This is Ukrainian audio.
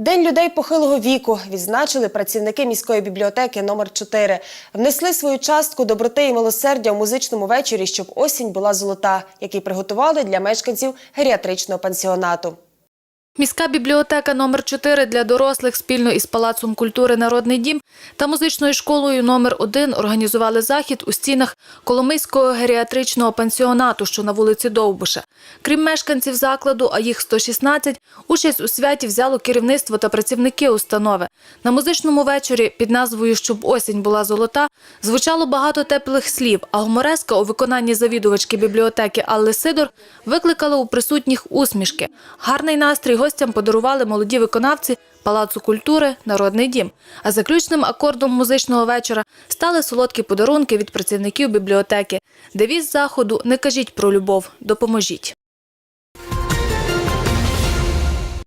День людей похилого віку відзначили працівники міської бібліотеки номер 4 Внесли свою частку доброти і милосердя у музичному вечорі, щоб осінь була золота, який приготували для мешканців геріатричного пансіонату. Міська бібліотека номер 4 для дорослих спільно із Палацом культури Народний дім та музичною школою номер 1 організували захід у стінах Коломийського геріатричного пансіонату, що на вулиці Довбуша. Крім мешканців закладу, а їх 116, участь у святі взяло керівництво та працівники установи. На музичному вечорі під назвою Щоб осінь була золота звучало багато теплих слів, а гумореска у виконанні завідувачки бібліотеки Алли Сидор викликала у присутніх усмішки. Гарний настрій гостям подарували молоді виконавці Палацу культури Народний дім. А заключним акордом музичного вечора стали солодкі подарунки від працівників бібліотеки. Девіз заходу не кажіть про любов, допоможіть.